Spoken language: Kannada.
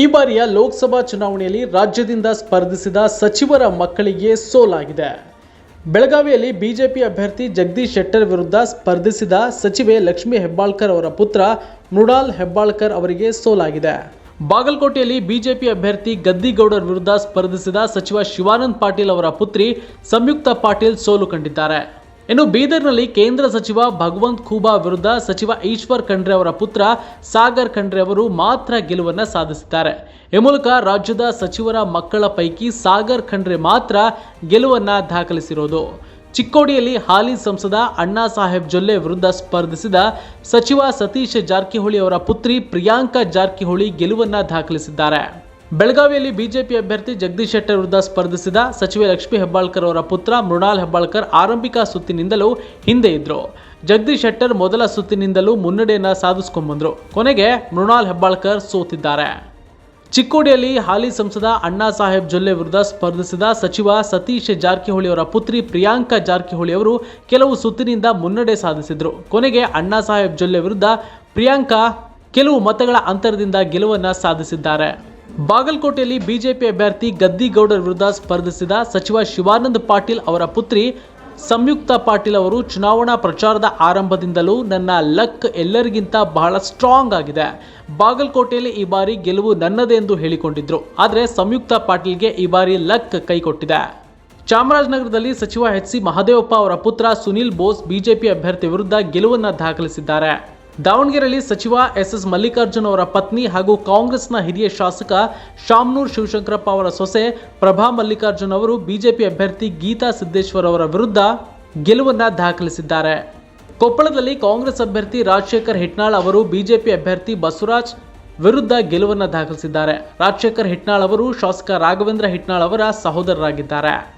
ಈ ಬಾರಿಯ ಲೋಕಸಭಾ ಚುನಾವಣೆಯಲ್ಲಿ ರಾಜ್ಯದಿಂದ ಸ್ಪರ್ಧಿಸಿದ ಸಚಿವರ ಮಕ್ಕಳಿಗೆ ಸೋಲಾಗಿದೆ. ಬೆಳಗಾವಿಯಲ್ಲಿ ಬಿಜೆಪಿ ಅಭ್ಯರ್ಥಿ ಜಗದೀಶ್ ಶೆಟ್ಟರ್ ವಿರುದ್ಧ ಸ್ಪರ್ಧಿಸಿದ ಸಚಿವೆ ಲಕ್ಷ್ಮೀ ಹೆಬ್ಬಾಳ್ಕರ್ ಅವರ ಪುತ್ರ ಮೃಡಾಲ್ ಹೆಬ್ಬಾಳ್ಕರ್ ಅವರಿಗೆ ಸೋಲಾಗಿದೆ. ಬಾಗಲಕೋಟೆಯಲ್ಲಿ ಬಿಜೆಪಿ ಅಭ್ಯರ್ಥಿ ಗದ್ದಿಗೌಡರ್ ವಿರುದ್ಧ ಸ್ಪರ್ಧಿಸಿದ ಸಚಿವ ಶಿವಾನಂದ್ ಪಾಟೀಲ್ ಅವರ ಪುತ್ರಿ ಸಂಯುಕ್ತ ಪಾಟೀಲ್ ಸೋಲು ಕಂಡಿದ್ದಾರೆ. ಇನ್ನು ಬೀದರ್ನಲ್ಲಿ ಕೇಂದ್ರ ಸಚಿವ ಭಗವಂತ್ ಖೂಬಾ ವಿರುದ್ಧ ಸಚಿವ ಈಶ್ವರ್ ಖಂಡ್ರೆ ಅವರ ಪುತ್ರ ಸಾಗರ್ ಖಂಡ್ರೆ ಅವರು ಮಾತ್ರ ಗೆಲುವನ್ನ ಸಾಧಿಸಿದ್ದಾರೆ. ಈ ಮೂಲಕ ರಾಜ್ಯದ ಸಚಿವರ ಮಕ್ಕಳ ಪೈಕಿ ಸಾಗರ್ ಖಂಡ್ರೆ ಮಾತ್ರ ಗೆಲುವನ್ನ ದಾಖಲಿಸಿರೋದು. ಚಿಕ್ಕೋಡಿಯಲ್ಲಿ ಹಾಲಿ ಸಂಸದ ಅಣ್ಣಾ ಸಾಹೇಬ್ ಜೊಲ್ಲೆ ವಿರುದ್ಧ ಸ್ಪರ್ಧಿಸಿದ ಸಚಿವ ಸತೀಶ್ ಜಾರಕಿಹೊಳಿ ಅವರ ಪುತ್ರಿ ಪ್ರಿಯಾಂಕಾ ಜಾರಕಿಹೊಳಿ ಗೆಲುವನ್ನ ದಾಖಲಿಸಿದ್ದಾರೆ. ಬೆಳಗಾವಿಯಲ್ಲಿ ಬಿಜೆಪಿ ಅಭ್ಯರ್ಥಿ ಜಗದೀಶ್ ಶೆಟ್ಟರ್ ವಿರುದ್ಧ ಸ್ಪರ್ಧಿಸಿದ ಸಚಿವೆ ಲಕ್ಷ್ಮೀ ಹೆಬ್ಬಾಳ್ಕರ್ ಅವರ ಪುತ್ರ ಮೃಣಾಲ್ ಹೆಬ್ಬಾಳ್ಕರ್ ಆರಂಭಿಕ ಸುತ್ತಿನಿಂದಲೂ ಹಿಂದೆ ಇದ್ರು. ಜಗದೀಶ್ ಶೆಟ್ಟರ್ ಮೊದಲ ಸುತ್ತಿನಿಂದಲೂ ಮುನ್ನಡೆಯನ್ನು ಸಾಧಿಸ್ಕೊಂಡ್ಬಂದರು ಕೊನೆಗೆ ಮೃಣಾಲ್ ಹೆಬ್ಬಾಳ್ಕರ್ ಸೋತಿದ್ದಾರೆ. ಚಿಕ್ಕೋಡಿಯಲ್ಲಿ ಹಾಲಿ ಸಂಸದ ಅಣ್ಣಾ ಸಾಹೇಬ್ ಜೊಲ್ಲೆ ವಿರುದ್ಧ ಸ್ಪರ್ಧಿಸಿದ ಸಚಿವ ಸತೀಶ್ ಜಾರಕಿಹೊಳಿ ಅವರ ಪುತ್ರಿ ಪ್ರಿಯಾಂಕಾ ಜಾರಕಿಹೊಳಿ ಅವರು ಕೆಲವು ಸುತ್ತಿನಿಂದ ಮುನ್ನಡೆ ಸಾಧಿಸಿದರು. ಕೊನೆಗೆ ಅಣ್ಣಾ ಸಾಹೇಬ್ ಜೊಲ್ಲೆ ವಿರುದ್ಧ ಪ್ರಿಯಾಂಕಾ ಕೆಲವು ಮತಗಳ ಅಂತರದಿಂದ ಗೆಲುವನ್ನು ಸಾಧಿಸಿದ್ದಾರೆ. ಬಾಗಲಕೋಟೆಯಲ್ಲಿ ಬಿಜೆಪಿ ಅಭ್ಯರ್ಥಿ ಗದ್ದಿಗೌಡರ್ ವಿರುದ್ಧ ಸ್ಪರ್ಧಿಸಿದ ಸಚಿವ ಶಿವಾನಂದ ಪಾಟೀಲ್ ಅವರ ಪುತ್ರಿ ಸಂಯುಕ್ತ ಪಾಟೀಲ್ ಅವರು ಚುನಾವಣಾ ಪ್ರಚಾರದ ಆರಂಭದಿಂದಲೂ ನನ್ನ ಲಕ್ ಎಲ್ಲರಿಗಿಂತ ಬಹಳ ಸ್ಟ್ರಾಂಗ್ ಆಗಿದೆ. ಬಾಗಲಕೋಟೆಯಲ್ಲಿ ಈ ಬಾರಿ ಗೆಲುವು ನನ್ನದೇ ಎಂದು ಹೇಳಿಕೊಂಡಿದ್ರು. ಆದರೆ ಸಂಯುಕ್ತ ಪಾಟೀಲ್ಗೆ ಈ ಬಾರಿ ಲಕ್ ಕೈಕೊಟ್ಟಿದೆ ಚಾಮರಾಜನಗರದಲ್ಲಿ ಸಚಿವ ಎಚ್ ಸಿ ಮಹದೇವಪ್ಪ ಅವರ ಪುತ್ರ ಸುನಿಲ್ ಬೋಸ್ ಬಿಜೆಪಿ ಅಭ್ಯರ್ಥಿ ವಿರುದ್ಧ ಗೆಲುವನ್ನು ದಾಖಲಿಸಿದ್ದಾರೆ. ದಾವಣಗೆರೆಯಲ್ಲಿ ಸಚಿವ ಎಸ್ ಎಸ್ ಮಲ್ಲಿಕಾರ್ಜುನ್ ಅವರ ಪತ್ನಿ ಹಾಗೂ ಕಾಂಗ್ರೆಸ್ನ ಹಿರಿಯ ಶಾಸಕ ಶಾಮ್ನೂರ್ ಶಿವಶಂಕರಪ್ಪ ಅವರ ಸೊಸೆ ಪ್ರಭಾ ಮಲ್ಲಿಕಾರ್ಜುನ್ ಅವರು ಬಿಜೆಪಿ ಅಭ್ಯರ್ಥಿ ಗೀತಾ ಸಿದ್ದೇಶ್ವರ್ ಅವರ ವಿರುದ್ಧ ಗೆಲುವನ್ನ ದಾಖಲಿಸಿದ್ದಾರೆ. ಕೊಪ್ಪಳದಲ್ಲಿ ಕಾಂಗ್ರೆಸ್ ಅಭ್ಯರ್ಥಿ ರಾಜಶೇಖರ್ ಹಿಟ್ನಾಳ್ ಅವರು ಬಿಜೆಪಿ ಅಭ್ಯರ್ಥಿ ಬಸವರಾಜ್ ವಿರುದ್ಧ ಗೆಲುವನ್ನು ದಾಖಲಿಸಿದ್ದಾರೆ. ರಾಜಶೇಖರ್ ಹಿಟ್ನಾಳ್ ಅವರು ಶಾಸಕ ರಾಘವೇಂದ್ರ ಹಿಟ್ನಾಳ್ ಅವರ ಸಹೋದರರಾಗಿದ್ದಾರೆ.